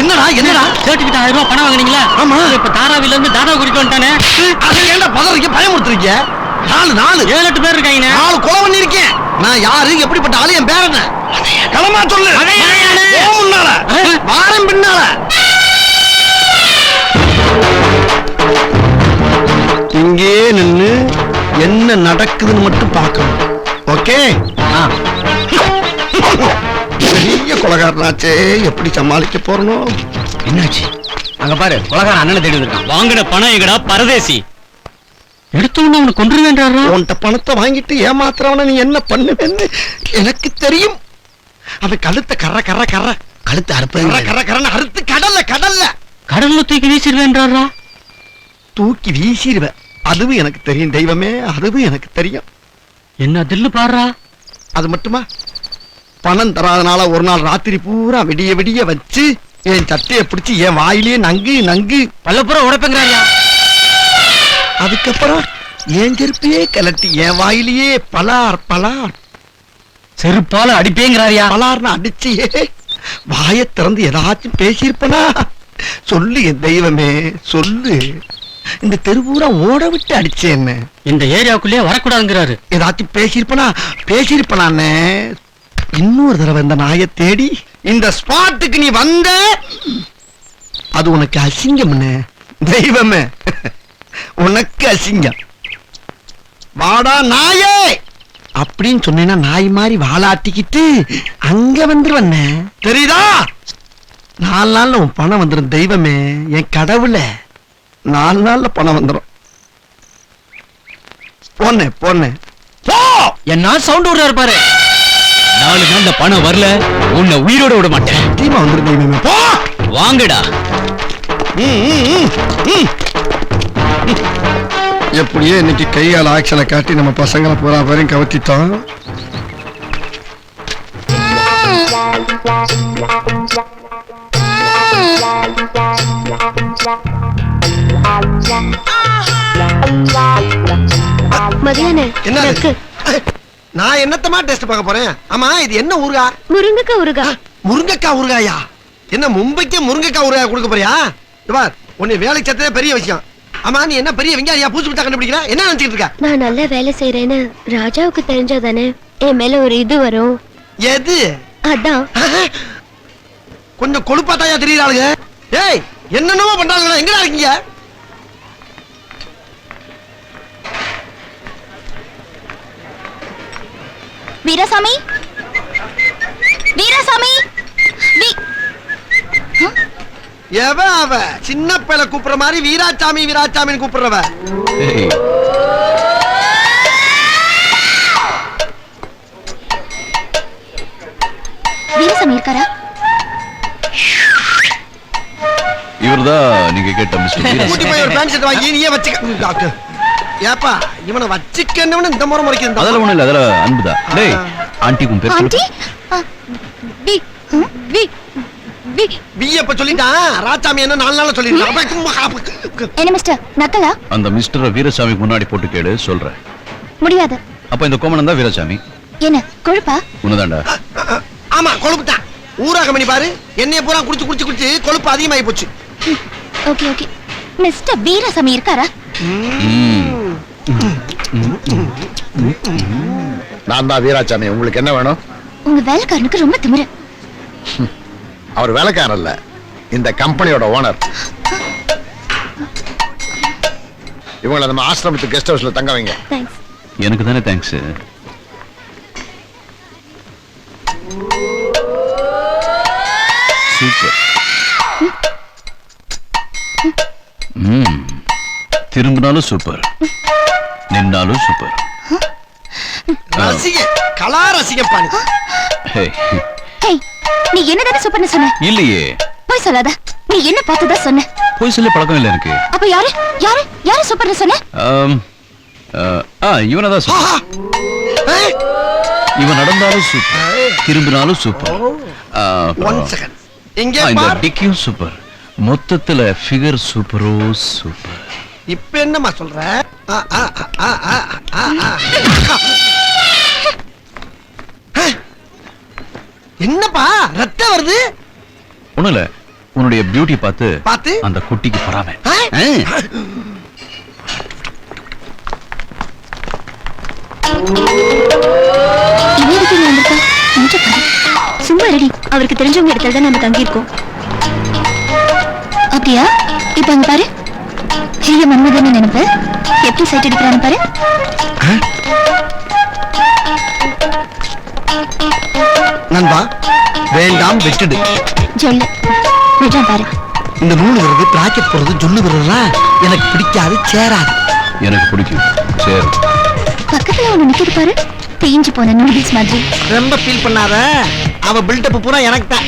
என்னடா என்னடா? சேட்டுக்கிட்ட ஆயிரம் ரூபாய் பணம் வாங்குனீங்களா? ஆமா. இப்ப தாராவில இருந்து தாதா கூட்டிட்டு வந்துட்டானே அதை ஏன்டா பதறீங்க பயமுறுத்துறீங்க? நாலு நாலு. ஏழு எட்டு பேர் இருக்காங்க. நாலு கொலை பண்ணிருக்கேன் நான் யாரு எப்படிப்பட்ட ஆளு என் பேர் என்ன? களமா சொல்லு. முன்னால. வாரம் பின்னால. இங்கே நின்னு என்ன நடக்குதுன்னு மட்டும் பார்க்கணும். ஓகே? பெரிய கொலகாரனாச்சே? எப்படி சமாளிக்க போறனோ? என்னாச்சு? அங்க பாரு உலகார அண்ணனை தேடி இருக்கான் வாங்கின பணம் எங்கடா? பரதேசி. எடுத்த உடனே அவனை வேண்டாரா உன்கிட்ட பணத்தை வாங்கிட்டு ஏமாத்துறவன நீ என்ன பண்ணுவேன்னு எனக்கு தெரியும். அவன் கழுத்தை கர கர கர கழுத்து அறுப்பு கர கர கரன்னு அறுத்து கடல்ல கடல்ல. கடல்ல தூக்கி வீசிடுவேன்றாரா? தூக்கி வீசிடுவ அதுவும் எனக்கு தெரியும் தெய்வமே. அதுவும் எனக்கு தெரியும். என்ன தில்லு பாடுறா? அது மட்டுமா? பணம் தராதனால ஒரு நாள் ராத்திரி பூரா விடிய விடிய வச்சு என் சட்டையை பிடிச்சு என் வாயிலேயே நங்கு நங்கு. பல்லப்புற உடைப்பேங்கிறாரியா அதுக்கப்புறம் என் செருப்பையே கலட்டி என் வாயிலேயே பலார் பலார். செருப்பால அடிப்பேங்கிறாரியா பலார்னு அடிச்சியே வாயை திறந்து ஏதாச்சும் பேசியிருப்பனா? சொல்லு என் தெய்வமே சொல்லு. இந்த தெருவூரா ஓட விட்டு அடிச்சேன்னு. இந்த ஏரியாவுக்குள்ளே வரக்கூடாதுங்கிறாரு. ஏதாச்சும் பேசியிருப்பனா? பேசியிருப்பனானே இன்னொரு தடவை இந்த நாயை தேடி இந்த ஸ்பாட்டுக்கு நீ வந்த அது உனக்கு அசிங்கம்னு தெய்வமே உனக்கு அசிங்கம். வாடா நாயே! அப்படின்னு சொன்னேன்னா நாய் மாதிரி வாழாட்டிக்கிட்டு அங்க வந்துருவண்ணே தெரியுதா? நாலு நாள்ல உன் பணம் வந்துடும் தெய்வமே என் கடவுள. நாலு நாள்ல பணம் வந்துடும் போன போன போ! என்ன சவுண்ட் விடுறாரு பாரு. நாலு நாள்ல பணம் வரல உன்னை உயிரோட விட மாட்டேன். டீமா தெய்வமே போ! வாங்கடா. எப்படியோ இன்னைக்கு கையால் ஆக்ஷனை காட்டி நம்ம பசங்களை பூரா வரையும் கவர்த்திட்டோம் மதியான என்ன நக்கு நான் என்னத்தமா டெஸ்ட் பார்க்க போறேன்? ஆமா இது என்ன ஊருகா முருங்கக்காய் ஊறுகா முருங்கைக்காய் ஊறுகாயா? என்ன மும்பைக்கே முருங்கைக்காய் ஊறுகாய் கொடுக்க போறியா? பார் உன்னை வேலைக்கு சேர்த்ததே பெரிய விஷயம். ஆமா நீ என்ன பெரிய வெங்காயா பூச்சி விட்டா கண்டுபிடிக்கிற என்ன நினைச்சிட்டு இருக்க? நான் நல்லா வேலை செய்யறேன்னு ராஜாவுக்கு தெரிஞ்சாதானே என் மேல ஒரு இது வரும். எது? அதான். கொஞ்சம் கொழுப்பாத்தாயா தெரியறாளுங்க ஏய் என்னென்னமோ பண்றாங்களா எங்கடா இருக்கீங்க? வீராசாமி? வீராசாமி? எவ அவ? சின்ன பிள்ளை கூப்பிடுற மாதிரி வீராசாமி வீராசாமின்னு கூப்பிடுறவ. வீராசாமி இருக்காரா? இவர்தான் நீங்க கேட்ட மிஸ்டர் கூட்டி போய் ஒரு பேண்ட் ஷர்ட் வாங்கி நீயே வச்சுக்க. டாக்டர். ஏப்பா இவனை வச்சுக்கன்னு இந்த முறை முறைக்கு அதெல்லாம் ஒண்ணு இல்ல அதெல்லாம் அன்புதான். டேய் ஆண்டி உன் பேர் ஆண்டி? சொல்லு. வி வி வி. இப்ப சொல்லிட்டான் ராசாமி என்ன நாலு நாள் சொல்லிருக்கான் என்ன மிஸ்டர் நக்கலா அந்த மிஸ்டர் வீரசாமிக்கு முன்னாடி போட்டு கேளு சொல்றேன். முடியாது. அப்ப இந்த கோமணம் தான் வீரசாமி. என்ன கொழுப்பா? உன்னதாண்டா ஆமா கொழுப்புட்டான் ஊராக மணி பாரு என்னைய பூரா குடிச்சு குடிச்சு குடிச்சு கொழுப்பு அதிகமாகி போச்சு. Okay okay. மிஸ்டர் வீராசாமி இருக்காரா? நான் தான் வீராசாமி உங்களுக்கு என்ன வேணும்? உங்க வேலைக்காரனுக்கு ரொம்ப திமிரு. அவர் வேலைக்காரர் இல்ல. இந்த கம்பெனியோட ஓனர். இவங்களை நம்ம ஆசிரமத்து கெஸ்ட் ஹவுஸ்ல தங்க வைங்க. எனக்கு தானே தேங்க்ஸ் சூப்பர் ம் திரும்பினாலும் சூப்பர் நின்னாலும் சூப்பர் ரசிக கலா ரசிகப்பா நீ. ஹே. ஹேய் நீ என்னதானே சூப்பர்னு சொன்ன? இல்லையே. போய் சொல்லாத. நீ என்ன பார்த்ததா சொன்ன? போய் சொல்ல பழக்கம் இல்லை எனக்கு. அப்ப யாரு? யாரு? யாரு சூப்பர்னு சொன்ன? ஆம், ஆ, ஆ இவனை தான் சூப்பர் ஆஹா. ஏய், இவன் நடந்தாலும் சூப்பர் திரும்பினாலும் சூப்பர் ஆ, one second. இங்கே ஆ, இந்த பார். டிக்கியும் சூப்பர் மொத்தத்துல ஃபிகர் சூப்பரோ சூப்பர் இப்ப என்னம்மா சொல்ற. என்னப்பா ரத்தம் வருது? ஒண்ணும் இல்ல உன்னுடைய பியூட்டி பார்த்து பார்த்து? அந்த குட்டிக்கு பொறாம. ஆ? இவன் எதுக்கு இங்க வந்திருக்கா கொஞ்சம் பாரு சும்மா ரெடி அவருக்கு தெரிஞ்சவங்க இடத்துல தான் நம்ம தங்கியிருக்கோம். அப்படியா? இப்ப அங்க பாரு. ஹீரோ மன்மதன் நினைப்பு எப்படி சைட் அடிக்கிறான்னு பாரு. நண்பா வேண்டாம் விட்டுடு. சொல்லு விடுறான் பாரு. இந்த நூல் விடுறது பிராக்கெட் போடுறது ஜொல்லு விடுறதுலாம் எனக்கு பிடிக்காது சேராது. எனக்கு பிடிக்கும் சரி பக்கத்துல ஒண்ணு நிக்குது பாரு. தேஞ்சு போன நூடுல்ஸ் மாதிரி. ரொம்ப ஃபீல் பண்ணாத. அவ பில்டப் பூரா எனக்கு தான்.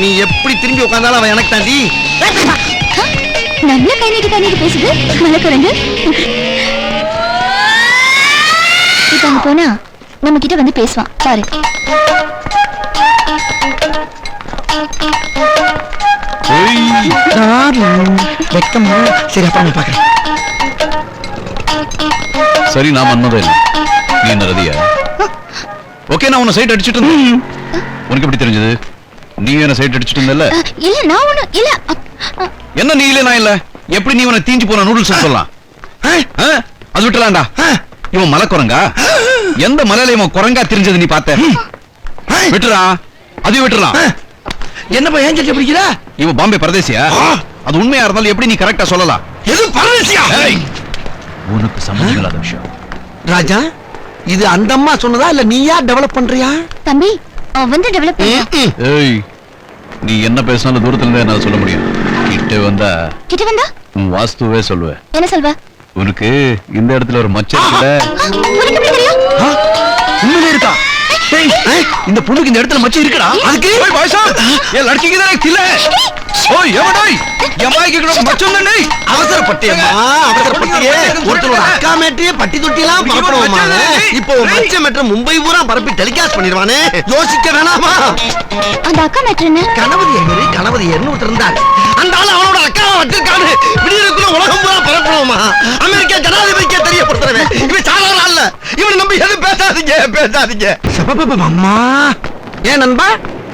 நீ எப்படி திரும்பி உட்கார்ந்தாலும் அவ எனக்கு தாண்டி? நல்ல கை நீட்டி கை நீட்டி பேசுது. மலைக்குரங்கு இப்ப அங்க போனா நம்ம கிட்ட வந்து பேசுவான். பாரு. வெக்கமா? சரி நான் பாக்குறேன். சரி நான் மன்மதன் இல்லை. நீ என்ன ரதியா ஓகே நான் உன்னை சைட் அடிச்சிட்டு இருந்தேன். உனக்கு எப்படி தெரிஞ்சது? நீ என்ன சைட் அடிச்சிட்டு இருந்தல அ, இல்ல நான் ஒண்ணு இல்ல அப்- அ, என்ன நீ இல்ல நான் இல்ல? எப்படி நீ உன தீஞ்சு போன நூடுல்ஸ் சொல்லலாம்? ஆ? அது விட்டுலாம்டா இவன் மலை குரங்கா எந்த மலையில இவன் குரங்கா தெரிஞ்சது நீ பார்த்த? விட்டுறா. அது விட்டுறலாம் என்னப்பா ஏன் சட்டை பிடிக்கிற? இவன் பாம்பே பரதேசியா? அது உண்மையா இருந்தாலும் எப்படி நீ கரெக்டா சொல்லலாம்? எது பரதேசியா? உனக்கு சம்மந்தம் இல்லாத விஷயம். ராஜா இது அந்த அம்மா சொன்னதா இல்ல நீயா டெவலப் பண்றியா? தம்பி அவன் வந்து டெவலப் ஏய் நீ என்ன பேசினாலும் தூரத்துல இருந்தே என்னால சொல்ல முடியும். கிட்ட வந்தா கிட்ட வந்தா? உன் வாஸ்துவே சொல்லுவேன் என்ன சொல்வ? உனக்கு இந்த இடத்துல ஒரு மச்சம் இருக்குல்ல? உண்மையிலே இருக்கா? இந்த பொண்ணுக்கு இந்த இடத்துல மச்சம் இருக்கடா? அதுக்கு ஏ லड़की की तरह खिले ஓய் எவடோய் எம்மாய்க்கு கூட மச்சொன்னே அவசரப்பட்டியம்மா அவசரப்பட்டியே. ஒருத்தரோட அக்கா மேட்டையே பட்டி தொட்டிலாம் பரப்பணுமா இப்போ மச்ச மேட்ரு மும்பை பூரா பரப்பி டெலிகாஸ்ட் பண்ணிடுவானே. யோசிக்க வேணாமா? அந்த அக்கா மேட்ரு கணபதி ஏறு கணபதி ஏறுன்னு ஒருத்தர் இருந்தாரு. அந்த ஆள் அவனோட அக்காவை வச்சிருக்காரு விடியறதுக்குள்ள உலகம் பூரா அமெரிக்கா ஜனாதிபதிக்கே தெரியப்படுத்துறவன். இவன் சாதாரண இல்ல. இவனை நம்பி எதுவும் பேசாதீங்க பேசாதீங்க. அம்மா. ஏன் நண்பா?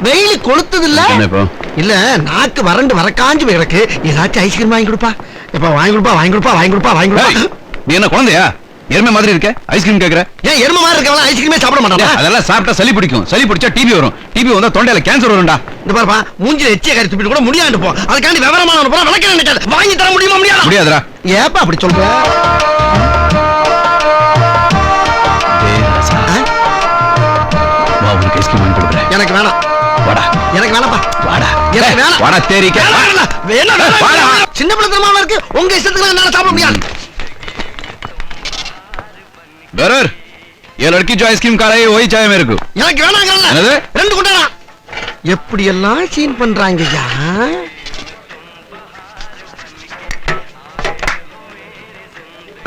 வெயில் கொளுத்தது இல்லை? இல்ல நாக்கு வறண்டு வரக்காஞ்சு கிடக்கு ஏதாச்சும் ஐஸ்கிரீம் வாங்கி கொடுப்பா. எப்ப வாங்கி கொடுப்பா வாங்கி கொடுப்பா வாங்கி கொடுப்பா வாங்கி கொடுப்பா. நீ என்ன குழந்தையா? எருமை மாதிரி இருக்க? ஐஸ்கிரீம் கேக்குற? ஏன் எரும மாதிரி இருக்கவங்க ஐஸ்கிரீமே சாப்பிட மாட்டானா அதெல்லாம் சாப்பிட்டா சளி பிடிக்கும். சளி பிடிச்சா டிபி வரும். டிபி வந்தா தொண்டையில கேன்சர் வரும்டா. இந்த பாருப்பா மூஞ்சில எச்சிய கறி துப்பிட்டு கூட முடியாது போ. அதுக்காண்டி விவரமான போல விளக்க வாங்கி தர முடியுமா முடியாதா? முடியாதுடா. ஏப்பா அப்படி சொல்ற? வாடா எனக்கு ஏய், வேணாம். வாடா தேரிக்க வேணாம், வேணாம், வேணாம், வேணாம், வாடா. வேணாம். சின்ன பிள்ளைத்தனமா இருக்கு உங்க இஷ்டத்துக்கு என்னால சாப்பிட முடியாது बेरर ये लड़की जो आइसक्रीम खा रही है वही चाहिए मेरे को எனக்கு வேணாங்கல்ல என்னது? ரெண்டு கொண்டாடா எப்படி எல்லாம் சீன் பண்றாங்க ஐயா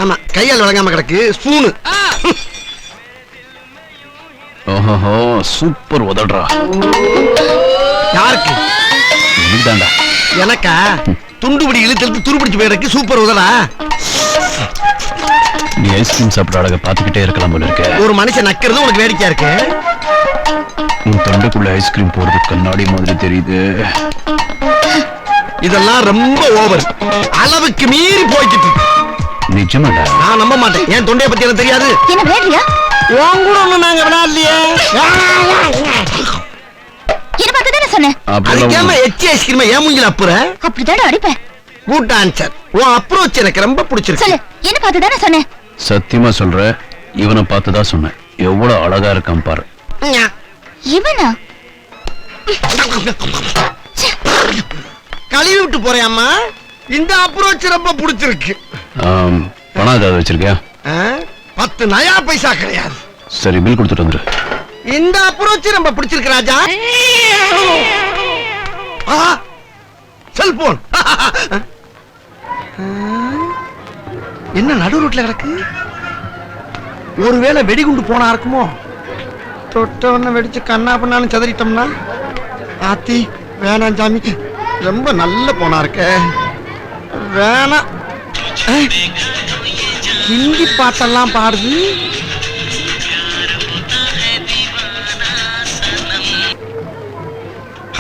ஆமா கையால் விளங்காம கிடக்கு ஸ்பூனு ஓஹோ சூப்பர் உதடுறா யாருக்கு எனக்கு? தாண்டா எனக்கா துண்டுபிடி இழுத்து துருப்பிடிச்சு போயிருக்கு சூப்பர் உதலா நீ ஐஸ்கிரீம் சாப்பிட்ற அழகை பார்த்துக்கிட்டே இருக்கலாம் போல இருக்க. ஒரு மனுஷன் நக்கிறது உனக்கு வேடிக்கையா இருக்கு? உன் தொண்டைக்குள்ள ஐஸ்கிரீம் போறது கண்ணாடி மாதிரி தெரியுது. இதெல்லாம் ரொம்ப ஓவர் அளவுக்கு மீறி போய்கிட்டு. நிஜமாடா? நான் நம்ப மாட்டேன். என் தொண்டைய பத்தி எனக்கு தெரியாது. என்ன விளையாடுறியா உன் கூட ஒண்ணு நாங்க விளையாடலையே. என்ன பார்த்து தானே சொன்னேன்? அதுக்கேம அப்படிலாம் எச்சி ஐஸ்கிரீம் ஏன் மூஞ்சில அப்புற? அப்படித்தானே அடிப்பேன். குட் ஆன்சர் உன் அப்ரோச் எனக்கு ரொம்ப பிடிச்சிருக்கு. சொல்லு என்ன பார்த்து தானே சொன்னேன்? சத்தியமா சொல்ற இவனை பார்த்து தான் சொன்னேன். எவ்வளவு அழகா இருக்கான் பாரு. ஞா. இவனா? கழுவி விட்டு போறியாம்மா? இந்த அப்ரோச் ரொம்ப பிடிச்சிருக்கு. பணம் ஏதாவது வச்சிருக்கியா? பத்து நயா பைசா கிடையாது. சரி பில் கொடுத்துட்டு வந்துரு. இந்த அப்ரோச் ரொம்ப பிடிச்சிருக்கு ராஜா. செல்போன் என்ன நடு ரோட்ல கிடக்கு? ஒருவேளை வெடிகுண்டு போனா இருக்குமோ? தொட்டவன வெடிச்சு கண்ணா பண்ணாலும் சதறிட்டோம்னா? ஆத்தி வேணாம் சாமி. ரொம்ப நல்ல போனா இருக்க. வேணாம். ஹிந்தி பாட்டெல்லாம் பாடுது.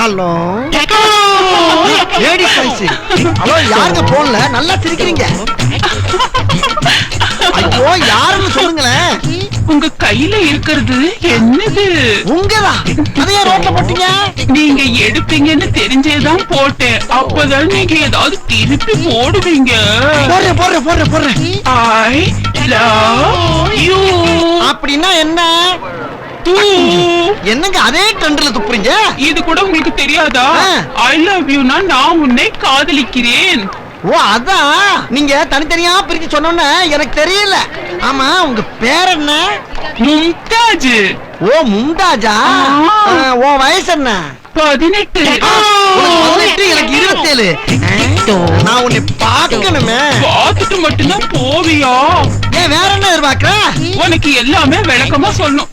ஹலோ லேடி வாய்ஸ் ஹலோ யாருங்க போன்ல நல்லா சிரிக்கிறீங்க. ஐயோ யாருன்னு சொல்லுங்களேன். உங்க கையில இருக்கிறது என்னது? உங்கதான். அதையே ரோட்ல போட்டீங்க? நீங்க எடுப்பீங்கன்னு தெரிஞ்சேதான் போட்டேன். அப்பதான் நீங்க ஏதாவது திருப்பி போடுவீங்க. போடுறேன் போடுறேன் போடுறேன் போடுறேன். ஐ லவ் யூ அப்படின்னா என்ன? என்னங்க அதே ட்ரெண்ட்ல துப்புறீங்க? இது கூட உங்களுக்கு தெரியாதா. ஐ லவ் யூனா நான் உன்னை காதலிக்கிறேன். ஓ அதான் நீங்க தனித்தனியா பிரிச்சு சொன்னோன்னு எனக்கு தெரியல. ஆமா உங்க பேர் என்ன? மும்தாஜ். ஓ மும்தாஜா? உன் வயசு என்ன? பதினெட்டு. எனக்கு இருபத்தேழு. நான் உன்னை பார்க்கணுமே. பார்த்துட்டு மட்டும்தான் போவியா? ஏன் வேற என்ன எதிர்பார்க்கற? உனக்கு எல்லாமே விளக்கமா சொல்லணும்.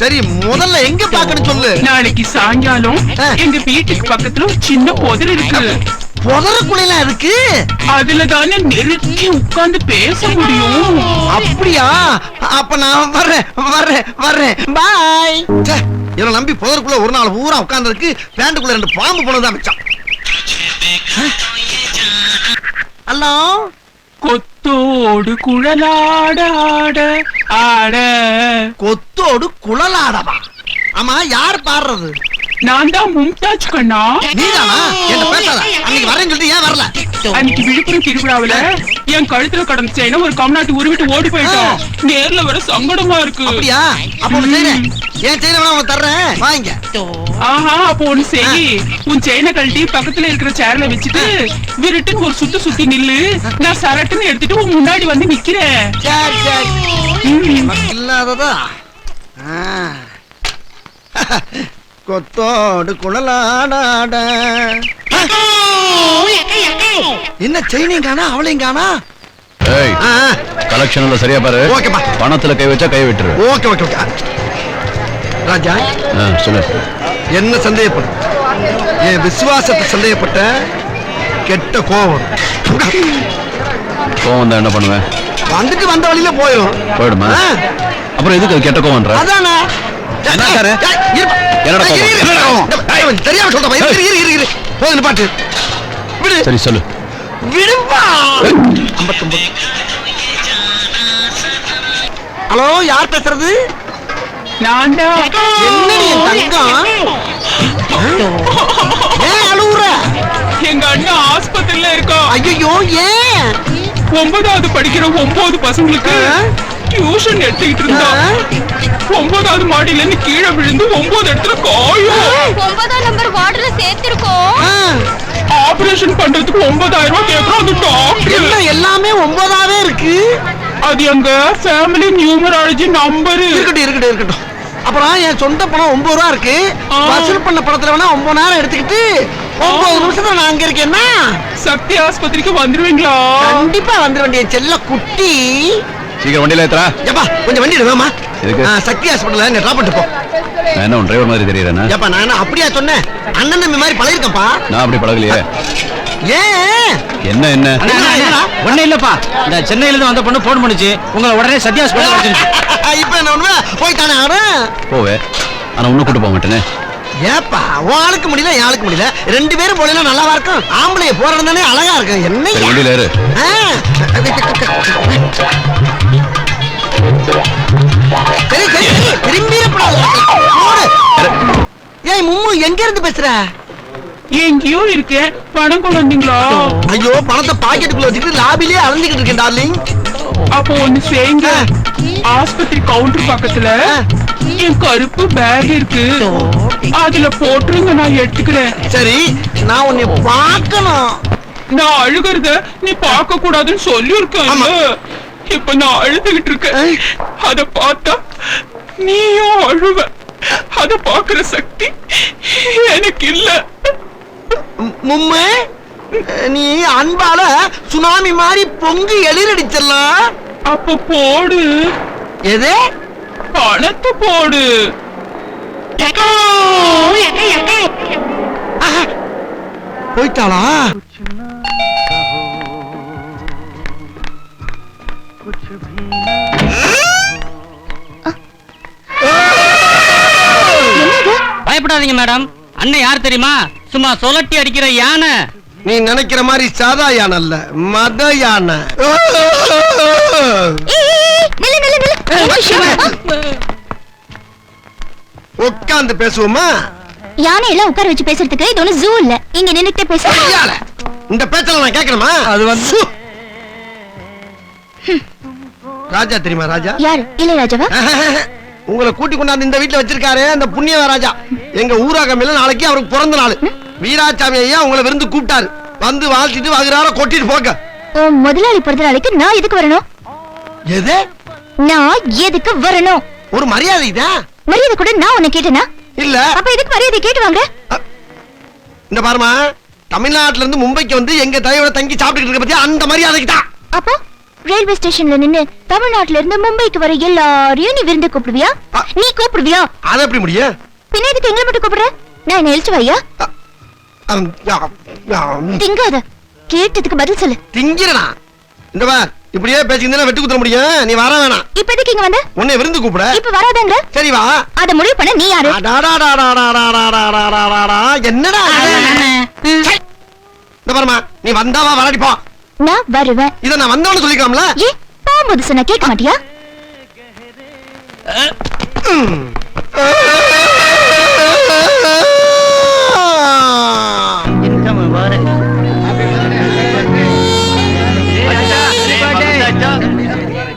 சரி முதல்ல எங்க பார்க்கணும் சொல்லு. நாளைக்கு சாயங்காலம். எங்க வீட்டுக்கு பக்கத்துல ஒரு சின்ன புதர் இருக்கு. புதருக்குள்ள இருக்கு அதுல தானே நெருக்கி உட்கார்ந்து பேச முடியும். அப்படியா? அப்ப நான் வர்றேன் வர்றேன் வர்றேன். பாய். இவனை நம்பி புதருக்குள்ள ஒரு நாள் பூரா உட்கார்ந்ததுக்கு பேண்டுக்குள்ள ரெண்டு பாம்பு போனதான் மிச்சம். ஹலோ கொத்தோடு குழலாட ஆட ஆட. கொத்தோடு குழலாடவா? ஆமா யார் பாடுறது? நான் தான் மும்தாஜ் கண்ணா? நீதானா? என்ன பேசாத. அன்னைக்கு வரேன்னு சொல்லிட்டு ஏன் வரல? அன்னைக்கு விழுப்புரம் திருவிழாவுல என் கழுத்துல கடந்த செயின ஒரு கம்நாட்டு உருவிட்டு ஓடி போயிட்டான் நேர்ல வர சங்கடமா இருக்கு. அப்படியா? அப்ப ஒண்ணு செய்றேன். என் செயின வேணா உனக்கு தர்றேன். வாங்க ஆஹா அப்போ ஒண்ணு செய். உன் செயினை கழட்டி பக்கத்துல இருக்கிற சேர்ல வச்சுட்டு விருட்டுன்னு ஒரு சுத்து சுத்தி நில்லு. நான் சரட்டுன்னு எடுத்துட்டு உன் முன்னாடி வந்து நிக்கிறேன். சரி சரி. இல்லாததா? ஆ. கொத்தோடு குழலாடாட என்ன செயினையும் காணா அவளையும் காணா? ஏய் கலெக்ஷன்ல சரியா பாரு. ஓகேப்பா. பணத்துல கை வச்சா கை விட்டுரு. Okay okay okay. ராஜா சொல்லு. என்ன சந்தேகப்படும் என் விசுவாசத்தை சந்தேகப்பட்ட கெட்ட கோபம். கோவம் தான் என்ன பண்ணுவேன் வந்துட்டு வந்த வழியில போயிடும்? போயிடுமா. அப்புறம் எதுக்கு கெட்ட கோவம்ன்ற அதானே? என்ன சாரு? என்னடா தெரியாம சொல்றப்பா இரு இரு இரு போதும் பாட்டு. விடு. சரி சொல்லு. விடுப்பா. ஐம்பத்தொன்பது ஹலோ யார் பேசுறது? நான் தங்கம்? ஏன் அழுவுற. எங்க அண்ணன் ஆஸ்பத்திரியில இருக்கான் ஐயோ ஏன்? ஒன்பதாவது படிக்கிற ஒன்பது பசங்களுக்கு? டியூஷன் எடுத்துக்கிட்டு இருந்தா? ஒன்பதாவது மாடியில இருந்து கீழே விழுந்து ஒன்பது இடத்துல காயம். ஒன்பதாம் நம்பர் வார்டுல சேர்த்திருக்கோம். ஆ, ஆபரேஷன் பண்றதுக்கு ஒன்பதாயிரம் ரூபாய் கேக்குறோம் அந்த டாக்டர் எல்லாமே ஒன்பதாவே இருக்கு? அது எங்க ஃபேமிலி நியூமராலஜி நம்பர் இருக்கட்டும் இருக்கட்டும் இருக்கட்டும். அப்புறம் என் சொந்த பணம் ஒன்பது ரூபா இருக்கு. வசூல் பண்ண பணத்துல வேணா ஒன்பது நேரம் எடுத்துக்கிட்டு ஒன்பது நிமிஷத்துல நான் அங்க இருக்கேன்னா? சக்தி ஆஸ்பத்திரிக்கு வந்துருவீங்களா? கண்டிப்பா வந்துட வேண்டிய செல்ல குட்டி. சீக்கிரம் வண்டியில ஏத்துறா. ஏப்பா கொஞ்சம் வண்டி எடுவேமா எதுக்கு? சக்தி ஹாஸ்பிட்டல்ல நீ டிராப் பண்ணிட்டு போ. நான் என்ன உன் டிரைவர் மாதிரி தெரியறேனா ஏப்பா நான் என்ன அப்படியா சொன்னேன்? அண்ணன் தம்பி மாதிரி பழகிருக்கப்பா நான் அப்படி பழகலையே. ஏன்? என்ன என்ன? ஒண்ணு இல்லப்பா. இந்த சென்னையில இருந்து வந்த பொண்ணு போன் பண்ணுச்சு. உங்களை உடனே சத்யா ஹாஸ்பிட்டல் இப்ப என்ன ஒண்ணு போய் தானே ஆடு போவே. ஆனா ஒண்ணு கூட்டு போக மாட்டேனே. ஏப்பா உன் ஆளுக்கு முடியல என் ஆளுக்கு முடியல. ரெண்டு பேரும் போனா நல்லாவா இருக்கும்? ஆம்பளை போறது தானே அழகா இருக்கும். என்ன சரி வண்டியில ஏறு. ஏய் மும்மு எங்க இருந்து பேசுற? எங்கேயோ இருக்கேன் பணம் கொண்டு வந்தீங்களா? ஐயோ பணத்தை பாக்கெட்டுக்குள்ள வச்சுக்கிட்டு லாபிலே அலைஞ்சுக்கிட்டு இருக்கேன் டார்லிங் அப்போ ஒண்ணு செய்யுங்க. ஆஸ்பத்திரி கவுண்டர் பக்கத்துல என் கருப்பு பேக் இருக்கு. அதுல போட்டுருங்க நான் எடுத்துக்கிறேன். சரி நான் உன்னை பார்க்கணும். நான் அழுகிறத நீ பார்க்க கூடாதுன்னு சொல்லி. இப்ப நான் அழுதுகிட்டு இருக்கேன். ஏய். அத பார்த்தா நீயும் அழுவ. அத பாக்குற சக்தி எனக்கு இல்ல. மும்மு நீ அன்பால சுனாமி மாதிரி பொங்கி எளிரடிச்சிடலாம் அப்ப போடு. எது? பணத்தை போடு. ஆஹா. போயிட்டாளா? பயப்படாதீங்க மேடம். அண்ணன் யார் தெரியுமா? சும்மா சொலட்டி அடிக்கிற யானை. நீ நினைக்கிற மாதிரி சாதா யானை அல்ல மத யானை? உட்கார்ந்து பேசுவோமா? யானை எல்லாம் உட்கார வச்சு பேசுறதுக்கு இது ஒண்ணு ஜூ இல்ல. இங்க நின்னுட்டே பேச இந்த பேச்சல நான் கேட்கணுமா? அது வந்து ராஜா தெரியுமா ராஜா? யாரு? இளையராஜாவா? உங்களை கூட்டி கொண்டாந்து இந்த வீட்டுல வச்சிருக்காரு அந்த புண்ணிய ராஜா. எங்க ஊராகமையில நாளைக்கு அவருக்கு பிறந்த நாள். வீராசாமி ஐயா உங்களை விருந்து கூப்பிட்டாரு. வந்து வாழ்த்திட்டு வகுறார கொட்டிட்டு போங்க. உன் முதலாளி பிறந்த நாளைக்கு நான் எதுக்கு வரணும்? எது? நான் எதுக்கு வரணும்? ஒரு மரியாதை தான் மரியாதை கூட நான் உன்னை கேட்டேனா? இல்ல. அப்ப எதுக்கு மரியாதை கேட்டு வாங்க? இந்த பாருமா தமிழ்நாட்டுல இருந்து மும்பைக்கு வந்து எங்க தலைவரை தங்கி சாப்பிட்டுக்கிட்டு இருக்க பத்தி அந்த மரியாதைக்கு தான். அப்போ? ரயில்வே ஸ்டேஷன்ல நின்னு தமிழ்நாட்டுல இருந்து மும்பைக்கு வர எல்லாரையும் நீ விருந்து கூப்பிடுவியா நீ கூப்பிடுவியா அத எப்படி முடிய பின்ன எதுக்கு எங்களை மட்டும் கூப்பிடுற நான் என்ன எழுச்சு வையா திங்காத கேட்டதுக்கு பதில் சொல்லு திங்கிறனா இந்த வா இப்படியே பேசிக்கிட்டு வெட்டு குத்துற முடியும் நீ வர வேணாம் இப்ப எதுக்கு இங்க வந்த உன்னை விருந்து கூப்பிட இப்ப வராதங்க சரி வா அத முடிவு பண்ண நீ யாரு என்னடா இந்த பாருமா நீ வந்தாவா வராடி போ நான் வருவேன். இத நான் வந்தவனு சொல்லிக்கலாம்ல? ஏ போகும்போது சொன்னா கேட்க மாட்டியா?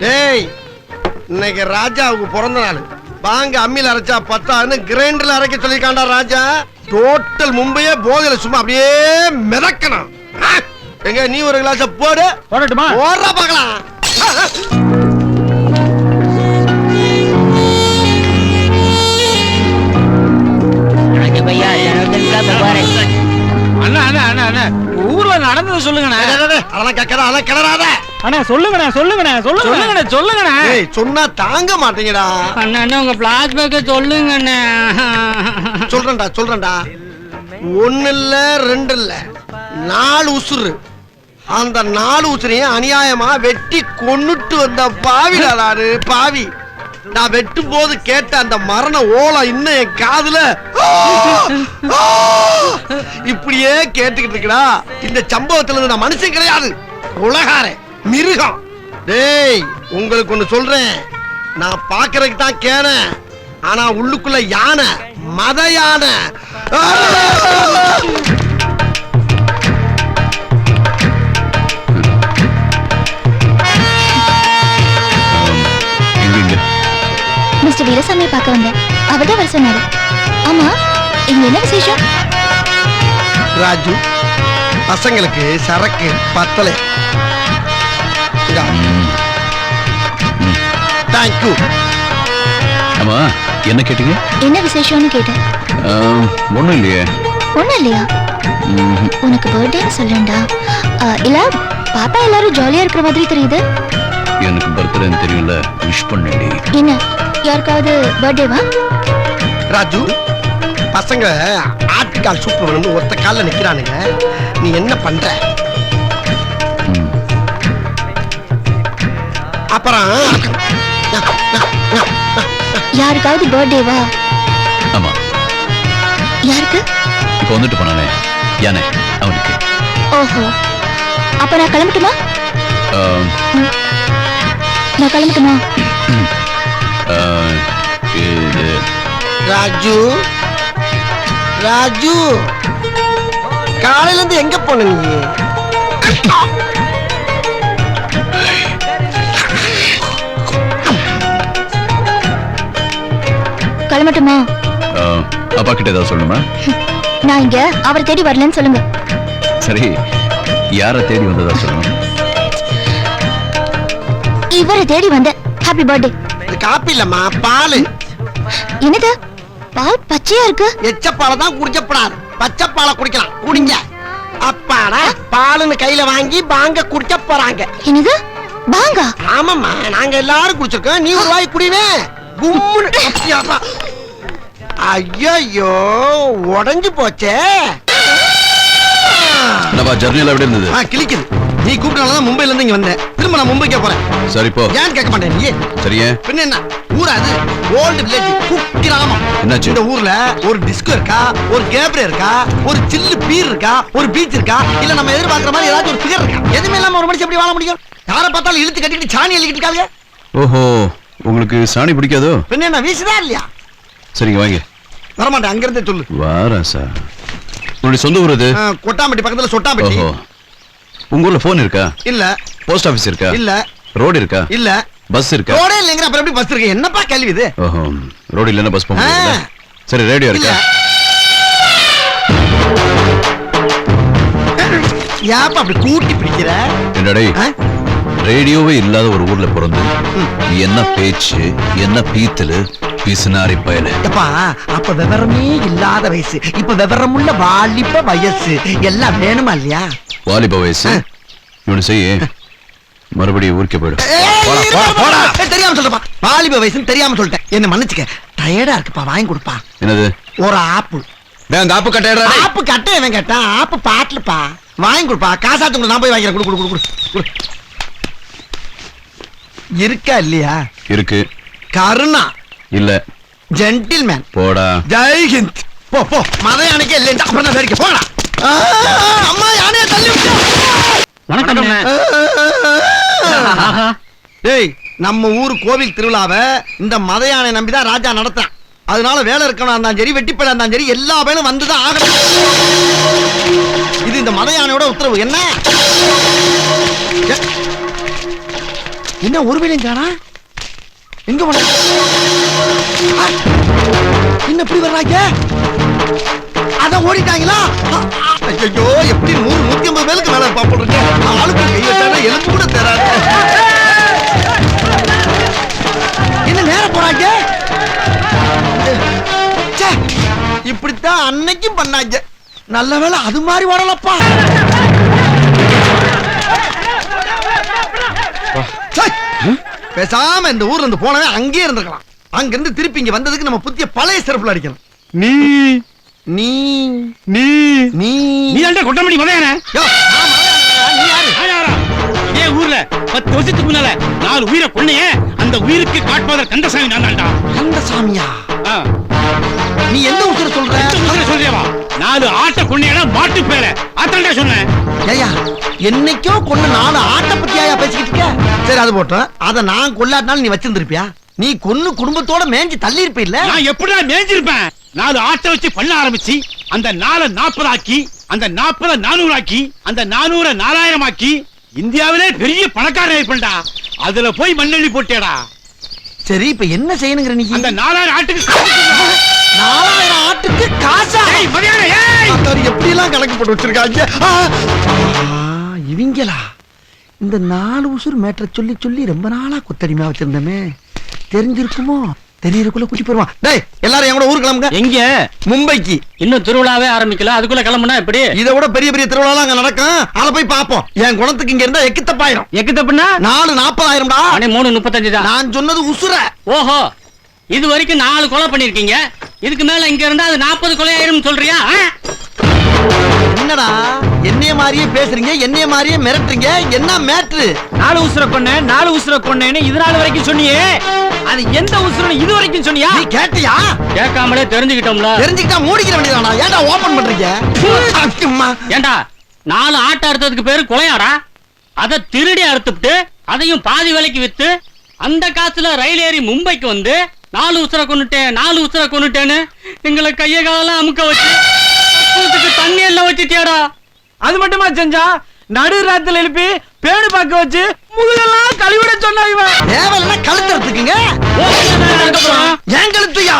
டேய் இன்னைக்கு ராஜாவுக்கு பிறந்த நாள். வாங்க அம்மில அரைச்சா பத்தான்னு கிரைண்டர்ல அரைக்க சொல்லிருக்காண்டா ராஜா. டோட்டல் மும்பையே போகல சும்மா அப்படியே மிதக்கணும்? எங்க நீ ஒரு கிளாஸ் போடு. போடட்டுமா? ஓடுறா பார்க்கலாம். அண்ணா அண்ணா அண்ணா அண்ணா. ஊர்ல நடந்தது சொல்லுங்கண்ணே. அதெல்லாம் கேட்காத அதெல்லாம் கிளறாத அண்ணா சொல்லுங்கண்ணே சொல்லுங்கண்ணே சொல்லுங்கண்ணே. சொல்லுங்கண்ணே ஏய் சொன்னா தாங்க மாட்டீங்கடா. அண்ணா அண்ணா உங்க பிளாஷ்பேக்க சொல்லுங்கண்ணே. சொல்றேன்டா சொல்றேன்டா. ஒண்ணு இல்ல ரெண்டு இல்ல நாலு உசுறு. அந்த நாலு உசுரையும் அநியாயமா வெட்டி கொன்னுட்டு வந்த பாவிடா நானு பாவி. நான் வெட்டும் போது கேட்ட அந்த மரண ஓலம் இன்னும் என் காதுல. இப்படியே கேட்டுக்கிட்டு இருக்கடா. இந்த சம்பவத்துல இருந்து நான் மனுஷன் கிடையாது. உலகாரே மிருகம். டேய் உங்களுக்கு ஒண்ணு சொல்றேன். நான் பாக்குறதுக்கு தான் கேன. ஆனா உள்ளுக்குள்ள யானை மத யானை. மிஸ்டர் வீரசாமியை பார்க்க வந்தேன். அவர் தான் வர சொன்னாரு. ஆமா இங்க என்ன விசேஷம்? ராஜு பசங்களுக்கு சரக்கு பத்தலை. தேங்க்யூ ஆமா என்ன கேட்டீங்க? என்ன விசேஷம்னு கேட்டேன். ஒண்ணும் இல்லையே. ஒண்ணும் இல்லையா. உனக்கு பர்த்டேன்னு சொல்லண்டா இல்ல பாப்பா எல்லாரும் ஜாலியா இருக்கிற மாதிரி தெரியுது. எனக்கு பர்த்டேன்னு தெரியும்ல. விஷ் பண்ணடி என்ன? யாருக்காவது பர்த்டேவா ராஜு பசங்க ஆட்டுக்கால் சூப்பு வேணும்னு ஒத்த கால்ல நிக்கிறானுங்க. நீ என்ன பண்ற. அப்புறம் யாருக்காவது பர்த்டேவா ஆமா. யாருக்கு? இப்போ வந்துட்டு போனானே. யானை அவனுக்கு. ஓஹோ. அப்ப நான் கிளம்பட்டுமா? நான் கிளம்பட்டுமா? இது ராஜு. ராஜு. காலையில இருந்து எங்க போன நீ? கிளம்பட்டுமா? ஆ, அப்பா கிட்ட ஏதாவது சொல்லணுமா? நான் இங்க அவரை தேடி வரலன்னு சொல்லுங்க. சரி யாரை தேடி வந்ததா சொல்லணும்? இவரை தேடி வந்தேன் ஹாப்பி பர்த்டே காப்பி இல்லம்மா பால். என்னது? பால் பச்சையா இருக்கு? எச்சப்பாலை தான் குடிக்கப்படாது பச்சைப்பாலை குடிக்கலாம். குடிங்க. அப்பாடா பாலுன்னு கையில வாங்கி பாங்க குடிக்க போறாங்க. என்னது? பாங்கா? ஆமாம்மா நாங்க எல்லாரும் குடிச்சிருக்கோம். நீ ஒரு வாய் குடிவே. கும்முன்னு. ஐயையோ உடைஞ்சு போச்சே. என்னப்பா ஜர்னியில் எப்படி இருந்தது? ஆ, கிழிக்குது. நீ கூப்பிட்டனால தான் மும்பைல இருந்து இங்க வந்தேன். திரும்ப நான் மும்பைக்கே போறேன். சரி போ. ஏன்னு கேட்க மாட்டேன் நீ சரியே பின்ன என்ன? ஊரா அது? ஓல்டு வில்லேஜ் குக்கிராமம். என்னாச்சு? இந்த ஊர்ல ஒரு டிஸ்கோ இருக்கா? ஒரு கேப்ரே இருக்கா? ஒரு சில்லு பீர் இருக்கா? ஒரு பீச் இருக்கா? இல்ல நம்ம எதிர்பார்க்கிற மாதிரி ஏதாச்சும் ஒரு ஃபிகர் இருக்கா? எதுவுமே இல்லாம ஒரு மனுஷன் எப்படி வாழ முடியும்? யாரை பார்த்தாலும் இழுத்து கட்டிட்டு சாணி எழுதிட்டு இருக்காங்க ஓஹோ உங்களுக்கு சாணி பிடிக்காதோ? பின்ன என்ன வீசுதா இல்லையா? சரிங்க வாங்க. வரமாட்டேன் அங்க இருந்தே சொல்லு. வாரேன் சார். உங்களுடைய சொந்த ஊர் ஆ, கொட்டாம்பட்டி பக்கத்துல சொட்டாம்பட்டி. உங்க ஊர்ல போன் இருக்கா? இல்ல. போஸ்ட் ஆபீஸ் இருக்கா? இல்ல. ரோடு இருக்கா? இல்ல. பஸ் இருக்கா? ரோடே இல்லைங்கிற அப்புறம் எப்படி பஸ் இருக்கு? என்னப்பா கேள்வி இது? ஓஹோ ரோடு இல்லைன்னா பஸ் போக முடியாதுல்ல? ஆ. சரி ரேடியோ இருக்கா? ஏப்பா அப்படி கூட்டி பிடிக்கிற? என்னடா? ரேடியோவே இல்லாத ஒரு ஊர்ல பிறந்து என்ன பேச்சு என்ன பீத்தலு பிசுனாரி பயல எப்பா அப்ப விவரமே இல்லாத வயசு. இப்ப விவரமுள்ள வாலிப வயசு. எல்லாம் வேணுமா இல்லையா? வாலிப வயசு? இவனு செய்ய மறுபடியும் ஊருக்கே போயிடும் தெரியாம சொல்றப்பா. வாலிப வயசுன்னு தெரியாம சொல்லிட்டேன். என்ன மன்னிச்சுக்க. டயர்டா இருக்குப்பா வாங்கி கொடுப்பா. என்னது? ஒரு ஆப்பு. டேய், அந்த ஆப்பு கட்டையடா டேய். ஆப்பு கட்ட இவன் கேட்டான். ஆப்பு பாட்டுலப்பா. வாங்கி கொடுப்பா. காசாத்து கொடு, நான் போய் வாங்கிறேன் குடு. இருக்கா இல்லையா? இருக்கு. கருணா. இல்ல. ஜென்டில்மேன் போடா. ஜெய் ஹிந்த். போ போ. மத யானைக்கே இல்லைன்னு அப்புறம் தான் வேடிக்கை போடா அம்மா யானையை தள்ளி விட்டா. வணக்கம் டேய் நம்ம ஊர் கோவில் திருவிழாவை இந்த மத யானை நம்பி தான் ராஜா நடத்துறான். அதனால வேலை இருக்கணும் இருந்தாலும் சரி வெட்டிப்படா இருந்தாலும் சரி எல்லா வேலும் வந்துதான் ஆகணும். இது இந்த மத யானையோட உத்தரவு. என்ன? என்ன ஒரு வேலையும் காணா எங்க போன? என்ன இப்படி வர்றாங்க? அதான் ஓடிட்டாங்களா? ஐயோ எப்படி நூறு நூத்தி ஐம்பது பேருக்கு மேல பாப்பிடுறீங்க ஆளுக்கு கை வச்சாலும் எலும்பு கூட தராங்க என்ன நேரம் போறாங்க? ச்சே, இப்படித்தான் அன்னைக்கும் பண்ணாங்க. நல்ல வேளை அது மாதிரி வரலப்பா ச்சே, பேசாம இந்த ஊர்ல இருந்து போனவன் அங்கேயே இருந்திருக்கலாம். அங்க இருந்து திருப்பி இங்க வந்ததுக்கு நம்ம புத்திய பழைய செருப்புல அடிக்கணும். நீ. நீ. நீ. நீ. நீ நான் மலையாளியா? நீ யாரு? இதே ஊர்ல? பத்து வருஷத்துக்கு முன்னால நாலு உயிரை கொன்னையே அந்த உயிருக்கு காட்பாதர் கந்தசாமி நான் தான்டா. கந்தசாமியா? நீ எந்த ஊத்துல சொல்ற? சொல்றியவா? நாலு ஆட்டை கொன்னையடா மாட்டு பேர. அத்தான்டா சொன்னேன். ஏயா என்னைக்கோ கொண்டு நாலு ஆட்டை பத்தியாயா பேசிக்கிட்டு இருக்க? சரி அது போட்டோம். அத நான் கொல்லாட்டினாலும் நீ வச்சிருந்திருப்பியா? நீ கொன்னு குடும்பத்தோட மேஞ்சி தள்ளி இருப்ப இல்ல நான் எப்படிடா மேய்ஞ்சிருப்பேன்? நாலு ஆட்டை வச்சு பண்ண ஆரம்பிச்சு அந்த நாலை நாற்பது ஆக்கி அந்த நாற்பத நானூறு ஆக்கி அந்த நானூற நாலாயிரம் ஆக்கி இந்தியாவிலே பெரிய பணக்காரன் ஆயிப்பண்டா. அதுல போய் மண்ணெண்ணி போட்டேடா. சரி இப்ப என்ன செய்யணுங்கிற நீ? அந்த நாலாயிரம் ஆட்டுக்கு. நாலாயிரம் ஆட்டுக்கு காசா? எப்படி எல்லாம் கணக்கு போட்டு வச்சிருக்காங்க? இவங்களா? இந்த நாலு உசுர் மேட்டரை சொல்லி சொல்லி ரொம்ப நாளா கொத்தடிமையா வச்சிருந்தமே. தெரிஞ்சிருக்குமோ? தெரியறதுக்குள்ள குட்டி போயிருவான் டேய் எல்லாரும் என் கூட ஊருக்கு கிளம்புங்க. எங்க? மும்பைக்கு. இன்னும் திருவிழாவே ஆரம்பிக்கல. அதுக்குள்ள கிளம்புனா எப்படி? இதை விட பெரிய பெரிய திருவிழா அங்க நடக்கும். அதை போய் பாப்போம் என் குணத்துக்கு இங்க இருந்தா எக்கு தப்பாயிரும் எக்கு தப்புனா நாலு நாற்பதாயிரம்டா மணி மூணு முப்பத்தஞ்சு தான் நான் சொன்னது உசுர. ஓஹோ. இது வரைக்கும் நாலு கொலை பண்ணிருக்கீங்க இதுக்கு மேல இங்க இருந்தா அது நாற்பது கொலை ஆயிரும் சொல்றியா? என்னடா? என்னைய மாதிரியே பேசுறீங்க என்னைய மாதிரியே மிரட்டுறீங்க என்ன மேட்ரு நாலு உசுர கொன்ன நாலு உசுர கொன்னேன்னு இது நாள் வரைக்கும் சொன்னியே. அது எந்த உசுரன்னு இது வரைக்கும் சொன்னியா? நீ கேட்டியா? கேட்காமலே தெரிஞ்சுக்கிட்டோம்ல. தெரிஞ்சுக்கிட்டா மூடிக்கிற வேண்டியதானா ஏன்டா ஓபன் பண்றீங்க. ஏண்டா நாலு ஆட்டை அறுத்ததுக்கு பேரு கொலையாடா? அத திருடி அறுத்துட்டு அதையும் பாதி விலைக்கு வித்து அந்த காசுல ரயில் ஏறி மும்பைக்கு வந்து நாலு உசுர கொண்டுட்டேன் நாலு உசுர கொண்டுட்டேன்னு எங்களை கைய காலெல்லாம் அமுக்க வச்சு தண்ணி எல்லாம் வச்சுட்டியாடா? அது மட்டுமா செஞ்சா நடு ராத்துல எழுப்பி பேடு பாக்க வச்சு முதுகெல்லாம் கழுவிட சொன்னா இவன் தேவையில்லைன்னா கழுத்து எடுத்துக்கங்க என் கழுத்துயா